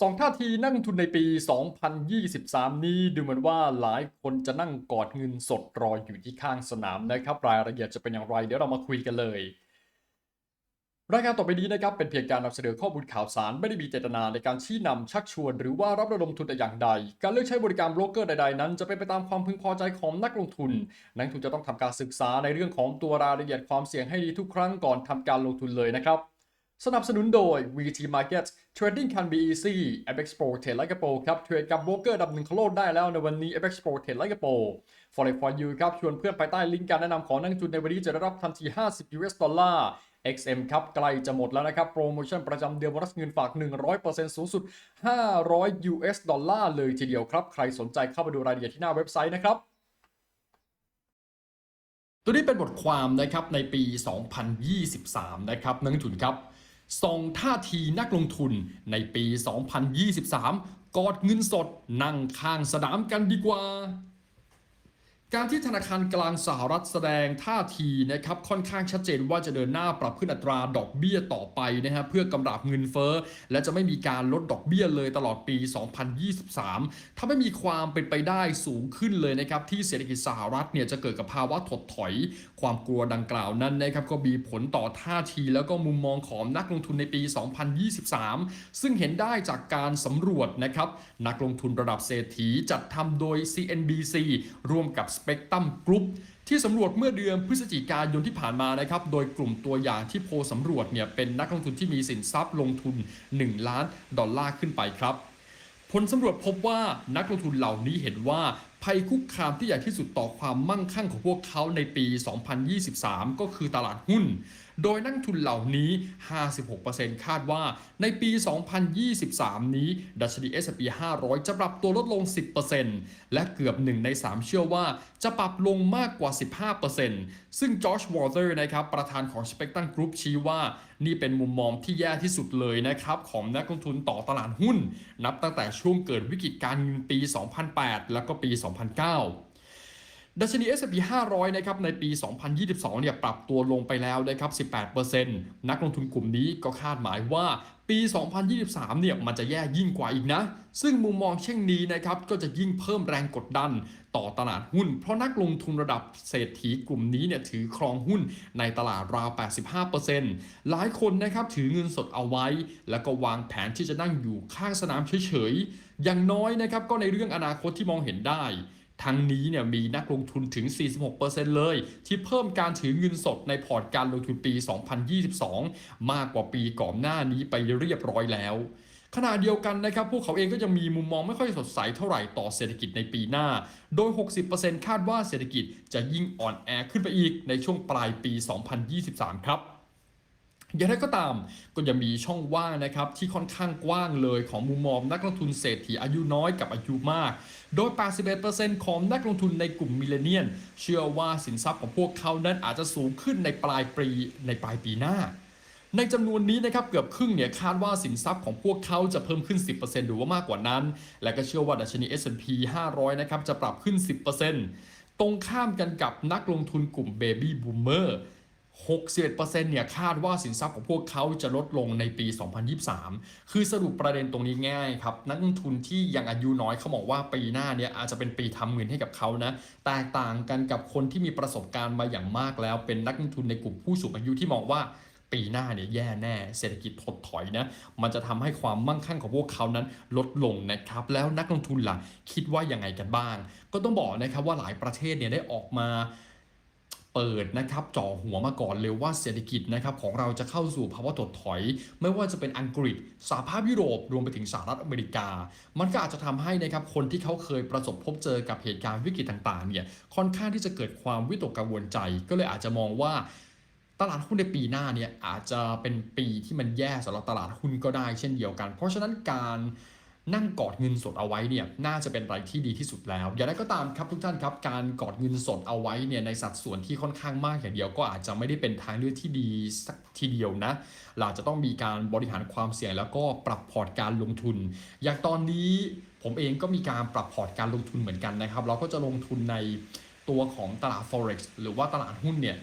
สองท่าทีนักลงทุนในปี 2023 นี้ดูเหมือนว่าหลายคนจะนั่งกอดเงินสดรออยู่ที่ข้างสนามนะครับรายละเอียดจะเป็นอย่างไร เดี๋ยวเรามาคุยกันเลย รายการต่อไปนี้นะครับเป็นเพียงการนำเสนอข้อมูลข่าวสาร ไม่ได้มีเจตนาในการชี้นำชักชวน หรือว่ารับระดมทุนแต่อย่างใด การเลือกใช้บริการโบรกเกอร์ใดๆนั้น จะเป็นไปตามความพึงพอใจของนักลงทุน นักลงทุนจะต้องทำการศึกษาในเรื่องของตัวรายละเอียดความเสี่ยงให้ดีทุกครั้งก่อนทำการลงทุนเลยนะครับ สนับสนุนโดย VT Market Trading can be easy Apex Pro เทรดไลกโปครับ เทรดกับโบรกเกอร์ดับหนึ่งของโลกได้แล้วในวันนี้ Apex Pro เทรดไลกโป Forex for you ครับ ชวนเพื่อนภายใต้ลิงก์การแนะนำของนักลงทุนในวันนี้จะได้รับทันที 50 US ดอลลาร์ XM ครับ ใกล้จะหมดแล้วนะครับ โปรโมชั่นประจำเดือนบนัสเงินฝาก 100%สูงสุด 500 US ดอลลาร์เลยทีเดียวครับ ใครสนใจเข้ามาดูรายละเอียดที่หน้าเว็บไซต์นะครับตัวนี้เป็นบทความนะครับในปี 2023 นะครับนักทุนครับ ส่องท่าทีนักลงทุนในปี 2023 กอดเงินสดนั่งข้างสนามกันดีกว่า การที่ธนาคารกลางสหรัฐแสดงท่าทีนะครับค่อนข้างชัดเจนว่าจะเดินหน้าปรับขึ้นอัตราดอกเบี้ยต่อไปนะฮะเพื่อกำราบเงินเฟ้อ และจะไม่มีการลดดอกเบี้ยเลยตลอดปี 2023 ถ้าไม่มีความเป็นไปได้สูงขึ้นเลยนะครับที่เศรษฐกิจสหรัฐเนี่ยจะเกิดกับภาวะถดถอย ความกลัวดังกล่าวนั้นนะครับก็มีผลต่อท่าที แล้วก็มุมมองของนักลงทุนในปี 2023 ซึ่งเห็นได้จากการสำรวจนะครับนักลงทุนระดับเศรษฐีจัดทำโดย CNBC ร่วมกับ Spectrum Group ที่สำรวจเมื่อเดือนพฤศจิกายนที่ผ่านมานะครับ โดยกลุ่มตัวอย่างที่โพลสำรวจเนี่ยเป็นนักลงทุนที่มีสินทรัพย์ลงทุน 1 ล้านดอลลาร์ขึ้นไปครับ ผลสำรวจพบว่านักลงทุนเหล่านี้เห็นว่าภัยคุกคามที่ใหญ่ที่สุดต่อความมั่งคั่งของพวกเขาในปี 2023 ก็คือตลาดหุ้น โดยนักทุนเหล่านี้ 56%คาดว่าในปี 2023 นี้ ดัชนี S&P 500 จะปรับตัวลดลง 10%และเกือบ 1 ใน 3 เชื่อว่าจะปรับลงมากกว่า 15%ซึ่งจอร์จวอเตอร์นะครับประธานของ Spectrum Group ชี้ว่า นี่เป็นมุมมองที่แย่ที่สุดเลยนะครับ ของนักลงทุนต่อตลาดหุ้น นับตั้งแต่ช่วงเกิดวิกฤตการเงินปี 2008 แล้วก็ปี 2009 ดัชนี S&P 500 นะครับในปี 2022 เนี่ยปรับตัวลงไปแล้วนะครับ 18%นักลงทุนกลุ่มนี้ก็คาดหมายว่าปี 2023 เนี่ยมันจะแย่ยิ่งกว่าอีกนะ ซึ่งมุมมองเช่นนี้นะครับก็จะยิ่งเพิ่มแรงกดดันต่อตลาดหุ้น เพราะนักลงทุนระดับเศรษฐีกลุ่มนี้เนี่ยถือครองหุ้นในตลาดราว 85%หลายคนนะครับถือเงินสดเอาไว้ แล้วก็วางแผนที่จะนั่งอยู่ข้างสนามเฉยๆ อย่างน้อยนะครับก็ในเรื่องอนาคตที่มองเห็นได้ ทั้งนี้เนี่ยมีนักลงทุนถึง 46%เลย ที่เพิ่มการถือเงินสดในพอร์ตการลงทุนปี 2022 มากกว่าปีก่อนหน้านี้ไปเรียบร้อยแล้วขณะเดียวกันนะครับพวกเขาเองก็ยังมีมุมมองไม่ค่อยสดใสเท่าไหร่ต่อเศรษฐกิจในปีหน้า โดย 60%คาดว่าเศรษฐกิจจะยิ่งอ่อนแอขึ้นไปอีกในช่วงปลายปี 2023 ครับ อย่างไรก็ตามก็ยังมีช่องว่างนะครับที่ค่อนข้างกว้างเลยของมุมมองนักลงทุนเศรษฐีอายุน้อยกับอายุมาก โดย 81%ของนักลงทุนในกลุ่มมิเลเนียน เชื่อว่าสินทรัพย์ของพวกเขานั้นอาจจะสูงขึ้นในปลายปีในปลายปีหน้า ในจำนวนนี้นะครับเกือบครึ่งเนี่ยคาดว่าสินทรัพย์ของพวกเขาจะเพิ่มขึ้น 10%หรือว่ามากกว่านั้น และก็เชื่อว่าดัชนี S&P 500 นะครับจะปรับขึ้น 10%ตรงข้ามกันกับนักลงทุนกลุ่ม Baby Boomer 61%เนี่ยคาดว่าสินทรัพย์ของพวกเขาจะลดลงในปี 2023 คือสรุปประเด็นตรงนี้ง่ายครับนักลงทุนที่ยังอายุน้อยเขาบอกว่าปีหน้าเนี่ยอาจจะเป็นปีทำเงินให้กับเขานะแตกต่างกันกับคนที่มีประสบการณ์มาอย่างมากแล้ว เป็นนักลงทุนในกลุ่มผู้สูงอายุที่มองว่าปีหน้าเนี่ยแย่แน่ เศรษฐกิจถดถอยนะ มันจะทำให้ความมั่งคั่งของพวกเขานั้นลดลงนะครับ แล้วนักลงทุนล่ะ คิดว่ายังไงกันบ้าง ก็ต้องบอกนะครับว่าหลายประเทศเนี่ยได้ออกมา เปิดนะครับจ่อหัวมาก่อนเลยว่าเศรษฐกิจนะครับของเราจะเข้าสู่ภาวะถดถอย ไม่ว่าจะเป็นอังกฤษสหภาพยุโรปรวมไปถึงสหรัฐอเมริกา มันก็อาจจะทำให้นะครับคนที่เขาเคยประสบพบเจอกับเหตุการณ์วิกฤตต่างๆเนี่ยค่อนข้างที่จะเกิดความวิตกกังวลใจ ก็เลยอาจจะมองว่าตลาดหุ้นในปีหน้าเนี่ยอาจจะเป็นปีที่มันแย่สำหรับตลาดหุ้นก็ได้เช่นเดียวกัน เพราะฉะนั้นการ นั่งกอดเงินสดเอาไว้เนี่ยน่าจะเป็นอะไรที่ดีที่สุดแล้ว อย่างไรก็ตามครับทุกท่านครับการกอดเงินสดเอาไว้เนี่ยในสัดส่วนที่ค่อนข้างมากอย่างเดียวก็อาจจะไม่ได้เป็นทางเลือกที่ดีสักทีเดียวนะเราจะต้องมีการบริหารความเสี่ยงแล้วก็ปรับพอร์ตการลงทุน อย่างตอนนี้ผมเองก็มีการปรับพอร์ตการลงทุนเหมือนกันนะครับ เราก็จะลงทุนในตัวของตลาด forex หรือว่าตลาดหุ้นเนี่ย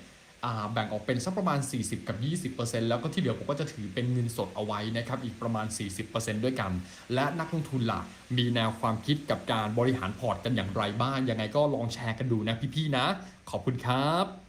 แบ่งออกเป็นสักประมาณ 40 กับ 20%แล้วก็ที่เหลือผมก็จะถือเป็นเงินสดเอาไว้นะครับอีกประมาณ 40%ด้วยกัน และนักลงทุนล่ะมีแนวความคิดกับการบริหารพอร์ตกันอย่างไรบ้างยังไงก็ลองแชร์กันดูนะพี่ๆนะ ขอบคุณครับ